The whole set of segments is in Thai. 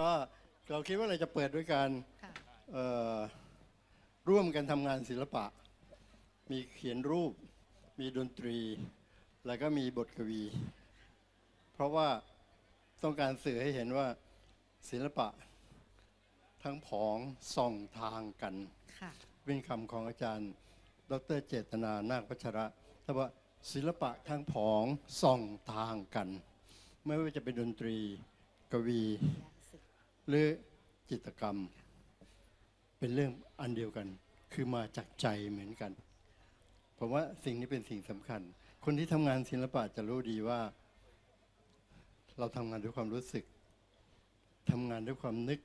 ก็เราคิดว่าเราจะเปิดด้วยการค่ะเอ่อร่วมกันทำงานศิลปะ มีเขียนรูป มีดนตรี แล้วก็มีบทกวี เพราะว่าต้องการสื่อให้เห็นว่าศิลปะ ทั้งผองส่องทางกันค่ะเป็นคำของอาจารย์ ดรเจตนานาคพัชระแต่ว่าศิลปะทั้งผองส่องทางกัน ไม่ว่าจะเป็นดนตรี กวี หรือจิตกรรม เป็นเรื่องอันเดียวกัน คือมาจากใจเหมือนกันผมว่าสิ่งนี้เป็นสิ่งสำคัญ คนที่ทำงานศิลปะจะรู้ดีว่า เราทำงานด้วยความรู้สึกทำงานด้วยความนึก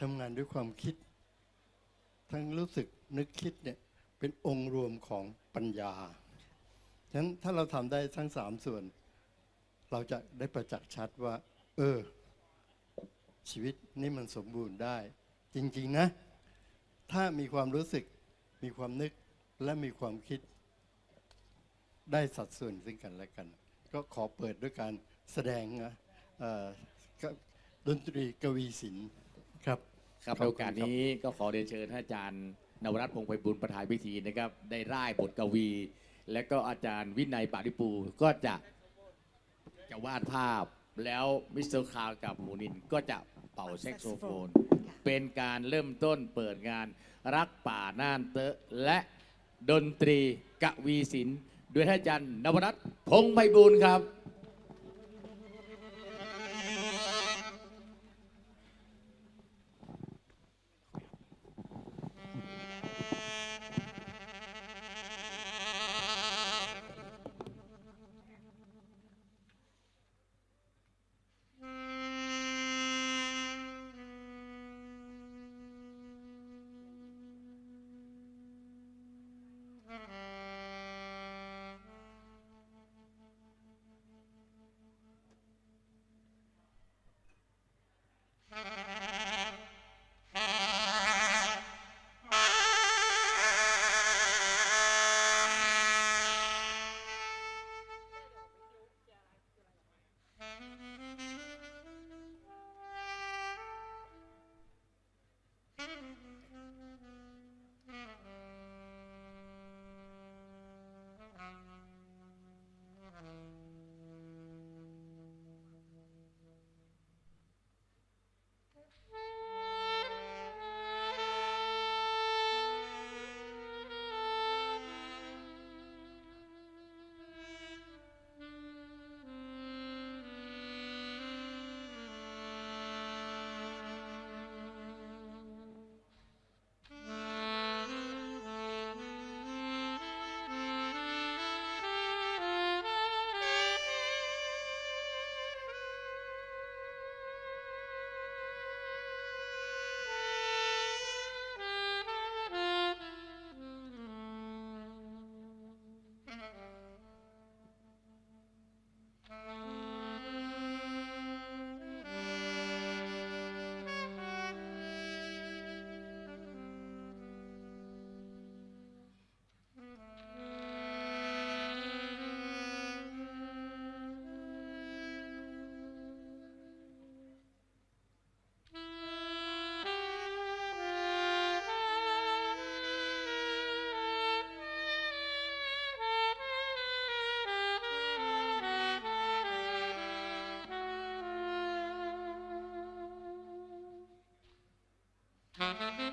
ทำงานด้วยความคิด ทั้งรู้สึกนึกคิดเนี่ยเป็นองค์รวมของปัญญาฉะนั้นถ้าเราทำได้ทั้งสามส่วน เราจะได้ประจักษ์ชัดว่า เออ ชีวิตนี่มันสมบูรณ์ได้ จริง ๆ นะ ถ้ามีความรู้สึกมีความนึกและมีความคิดได้สัดส่วนซึ่งกันและกัน ก็ขอเปิดด้วยการแสดงนะเอ่อก็ดนตรีกวีศิลป์ครับครับขอบคุณในโอกาสนี้ก็ขอเรียนเชิญท่านอาจารย์ นวรัตน์พงษ์ไพบุญประธานพิธีนะครับ ได้ร่ายบทกวี และก็อาจารย์วินัยปาริปูก็จะจะวาดภาพแล้วมิสเตอร์คาร์กับหมูนินก็จะ เป่าแซกโซโฟน เป็นการเริ่มต้นเปิดงานรักป่าน่านเตอะและดนตรีกวีศิลป์ด้วยท่านอาจารย์นวรัตน์พงษ์ไพบุญครับ Mm-hmm.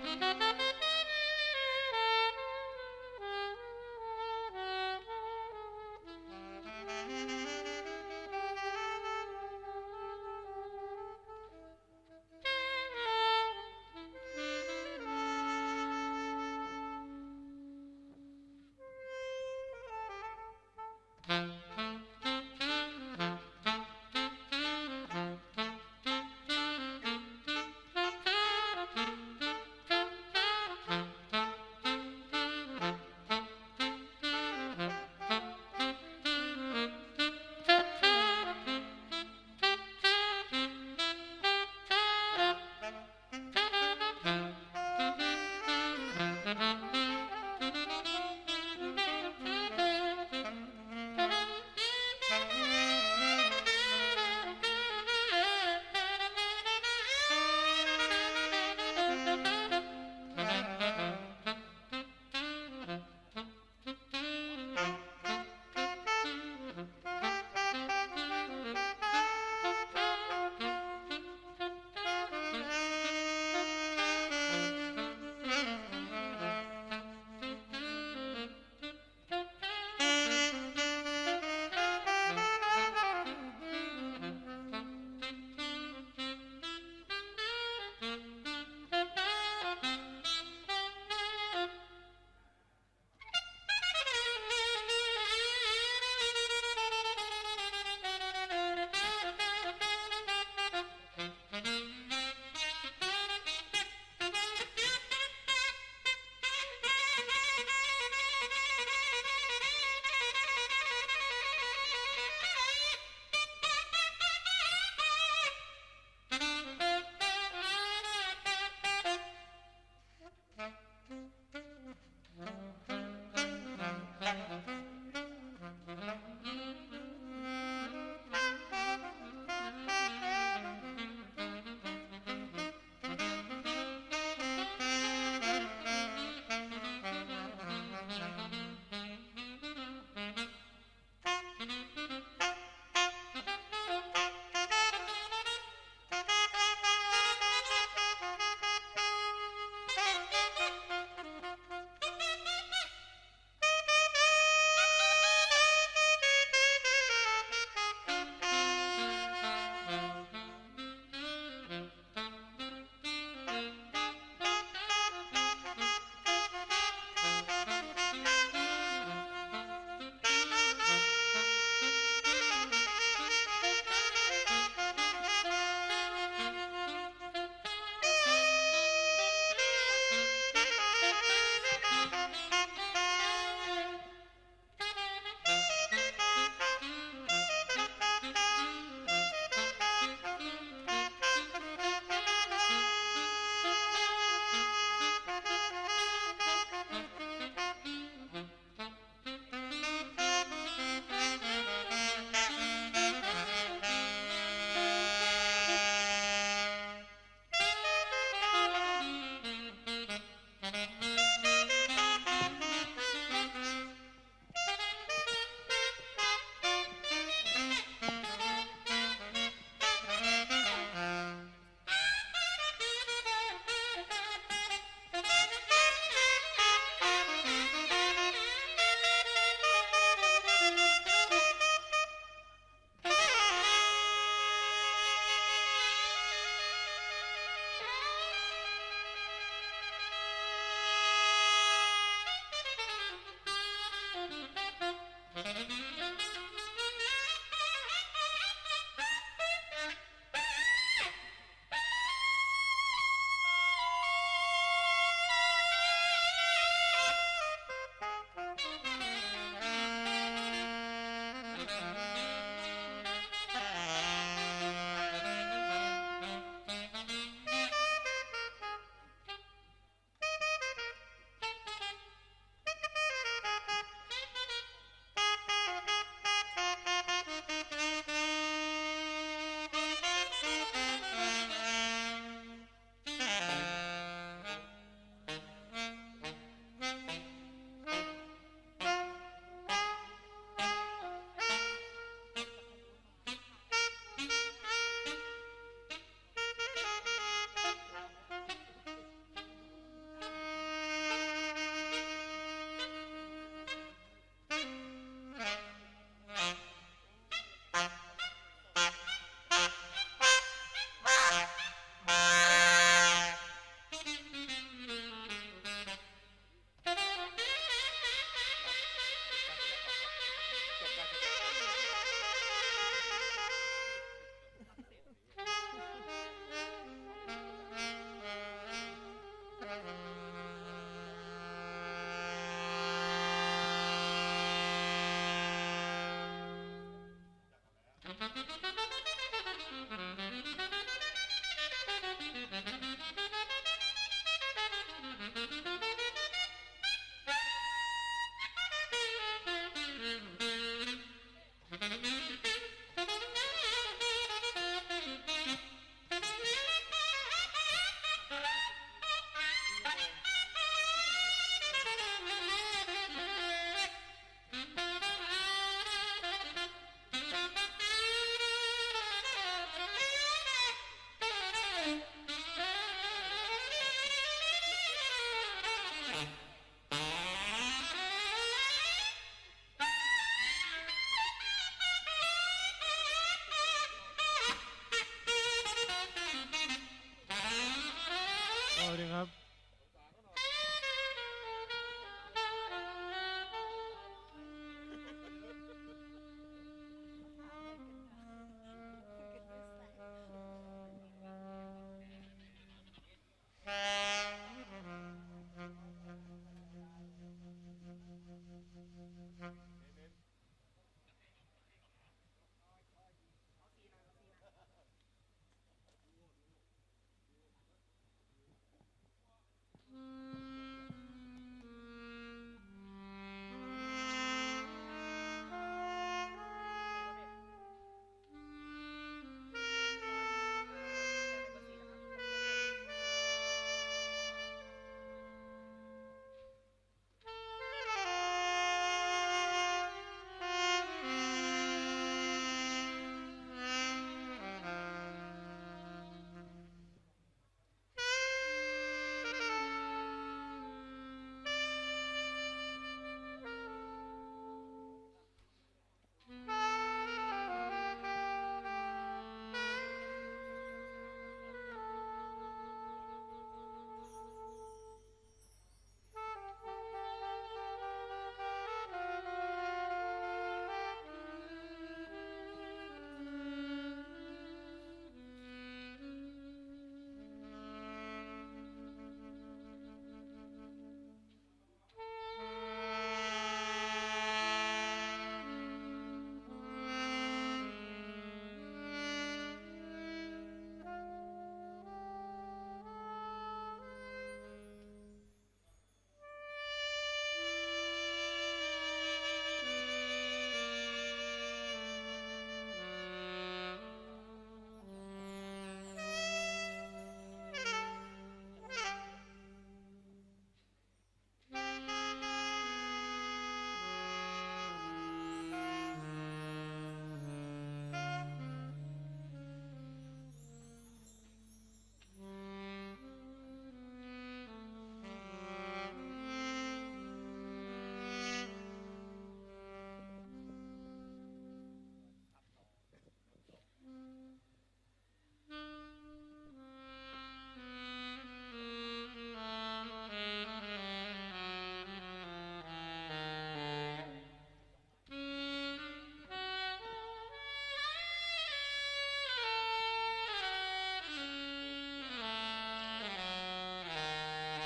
สวัสดีครับ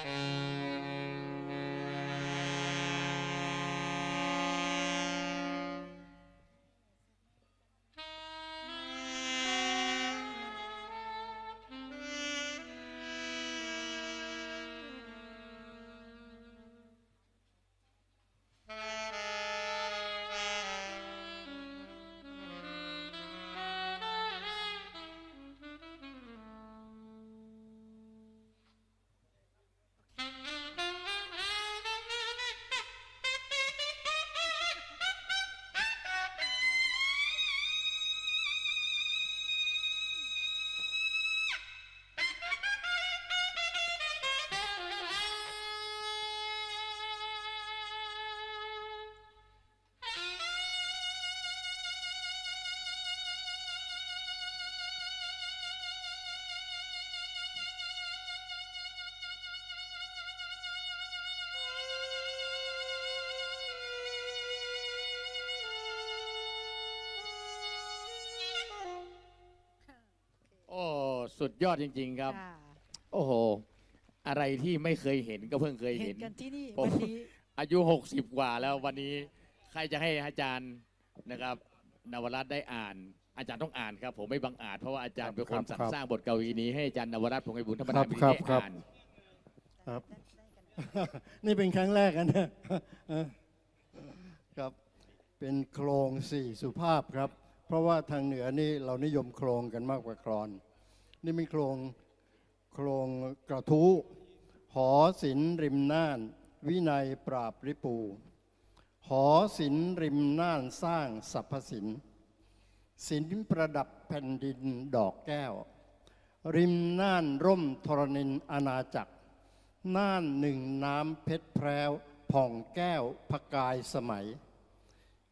Música สุดยอดจริง ๆ ครับโอ้โห อะไรที่ไม่เคยเห็นก็เพิ่งเคยเห็เห็นกันที่นี่ผม วันนี้อายุหกสิบกว่าแล้ววันนี้ใครจะให้อาจารย์นะครับนวรัตได้อ่าน อาจารย์ต้องอ่านครับ ผมไม่บังอาจเพราะว่าอาจารย์เป็นคนครัสั่รสร้างบทกวีนี้ให้อาจารย์นวรัตน์พงไพบุญธรรมนาพิครับเศษครับ อ่าน ครับ นี่เป็นครั้งแรกนะครับ เป็นโครงสี่สุภาพครับ เพราะว่าทางเหนือนี่เรานิยมโครงกันมากกว่าครอน นี่เป็นโครงโครงกระทู้หอศิลป์ริมน่าน วินัยปราบริปู หอศิลป์ริมน่านสร้างสรรพศิลป์ศิลป์ประดับแผ่นดินดอกแก้ว ริมน่านร่มธรณินอาณาจักร น่านหนึ่งน้ำเพชรแพรวผ่องแก้วพกายสมัย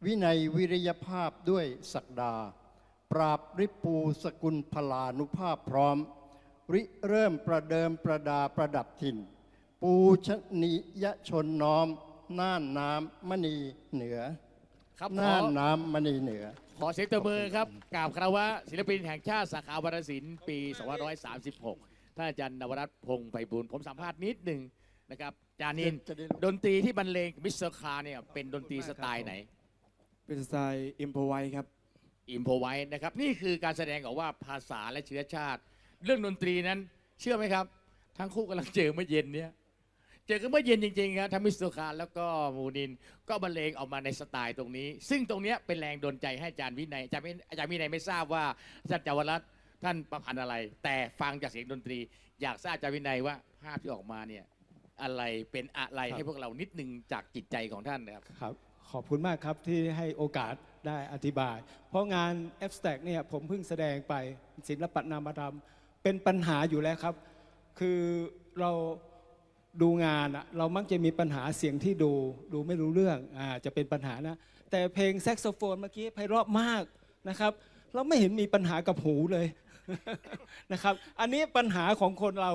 วินัยวิริยภาพด้วยศักดา ราบริปูสกุลพลานุภาพพร้อม ริเริ่มประเดิมประดาประดับถิ่น ปูชนียชนน้อม น่านน้ำมณีเหนือ ครับขน่าอนน้ำมณีเหนือ ขอเสียงตบมือครับกราบคารวะศิลปินแห่งชาติสาขาวรรณศิลป์ปี 2536 ท่านอาจารย์นวรัตน์พงษ์ไพบุญผมสัมภาษณ์นิดหนึ่งนะครับอาจารย์นินจะได้ดนตรีที่บรรเลงมิสเตอร์คาร์เนี่ยเป็นดนตรีสไตล์ไหน เป็นสไตล์อิมพอไวครับ อิมโพไว้นะครับ นี่คือการแสดงออกว่าภาษาและเชื้อชาติ เรื่องดนตรีนั้น เชื่อไหมครับ ทั้งคู่กำลังเจอเมื่อเย็นเนี้ยเจอกันเมื่อเย็นจริงๆครับทั้งมิสเตอร์คาร์แล้วก็มูนิน ก็บรรเลงออกมาในสไตล์ตรงนี้ ซึ่งตรงเนี้ยเป็นแรงดลใจให้อาจารย์วินัยอาจารย์วิอาจารย์วินัยไม่ทราบว่าอาจารย์จาวรัตน์ท่านประพันธ์อะไร แต่ฟังจากเสียงดนตรี อยากทราบอาจารย์วินัยว่าภาพที่ออกมาเนี่ยอะไรเป็นอะไรรให้พวกเรานิดนึงจากจิตใจของท่านนะครับ ครับ ขอบคุณมากครับที่ให้โอกาส ได้อธิบาย เพราะงาน a b s t r a c t เนี่ยผมเพิ่งแสดงไปศิลปะนามธรรม เป็นปัญหาอยู่แล้วครับ คือเราดูงานอะเรามักจะมีปัญหาเสียงที่ดูดูไม่รู้เรื่องอ่าจะเป็นปัญหานะ แต่เพลงแซกโซโฟนเมื่อกี้ไพเราะมากนะครับ เราไม่เห็นมีปัญหากับหูเลยนะครับ อันนี้ปัญหาของคนเรา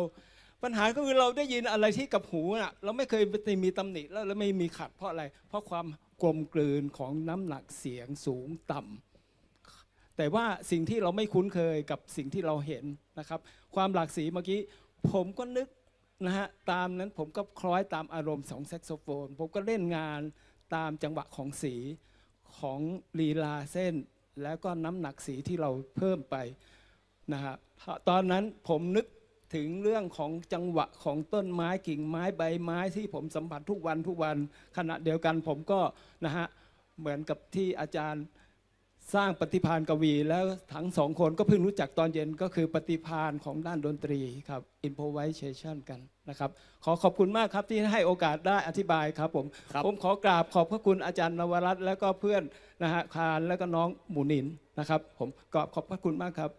ปัญหาก็คือเราได้ยินอะไรที่กับหูน่ะ เราไม่เคยมีตำหนิแล้วแล้วไม่มีขัดเพราะอะไร เพราะความ กลมกลืนของน้ำหนักเสียงสูงต่ำแต่ว่าสิ่งที่เราไม่คุ้นเคยกับสิ่งที่เราเห็นนะครับ ความหลากสีเมื่อกี้ผมก็นึกนะฮะตามนั้นผมก็คล้อยตามอารมณ์ของแซกโซโฟน ผมก็เล่นงานตามจังหวะของสีของลีลาเส้น แล้วก็น้ำหนักสีที่เราเพิ่มไปนะฮะตอนนั้นผมนึก ถึงเรื่องของจังหวะของต้นไม้กิ่งไม้ใบไม้ที่ผมสัมผัสทุกวันทุกวันขณะเดียวกันผมก็นะฮะเหมือนกับที่อาจารย์สร้างปฏิพานกวี แล้วทั้งสองคนก็เพิ่งรู้จักตอนเย็นก็คือปฏิพานของด้านดนตรีครับ improvisation กันนะครับ ขอขอบคุณมากครับที่ให้โอกาสได้อธิบายครับผมครับผมขอกราบขอบพระคุณอาจารย์นวรัตน์แล้วก็เพื่อนนะฮะคารแล้วก็น้องหมูนินนะครับ ผมกราบขอบพระคุณมากครับ